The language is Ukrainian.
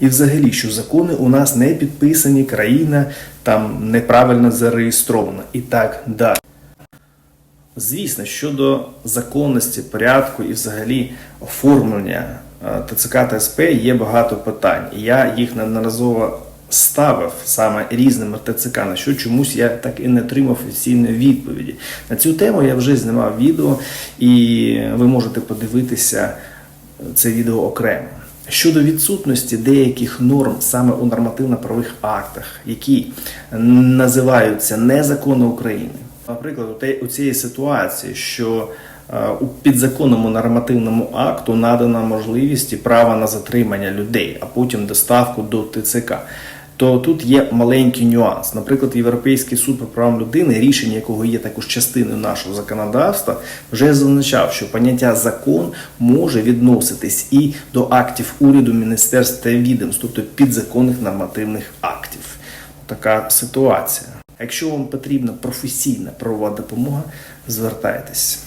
І взагалі, що закони у нас не підписані, країна там неправильно зареєстрована і так далі. Звісно, щодо законності, порядку і взагалі оформлення е, ТЦК та СП є багато питань. Я їх неодноразово ставив саме різними ТЦК, на що чомусь я так і не отримав офіційної відповіді. На цю тему я вже знімав відео, і ви можете подивитися це відео окремо. Щодо відсутності деяких норм саме у нормативно-правових актах, які називаються не закони України. Наприклад, у цієї ситуації, що е, у підзаконному нормативному акту надана можливість і право на затримання людей, а потім доставку до ТЦК. То тут є маленький нюанс. Наприклад, Європейський суд по правам людини, рішення якого є також частиною нашого законодавства, вже зазначав, що поняття закон може відноситись і до актів уряду, міністерств та відомств, тобто підзаконних нормативних актів. Така ситуація. Якщо вам потрібна професійна правова допомога, звертайтесь.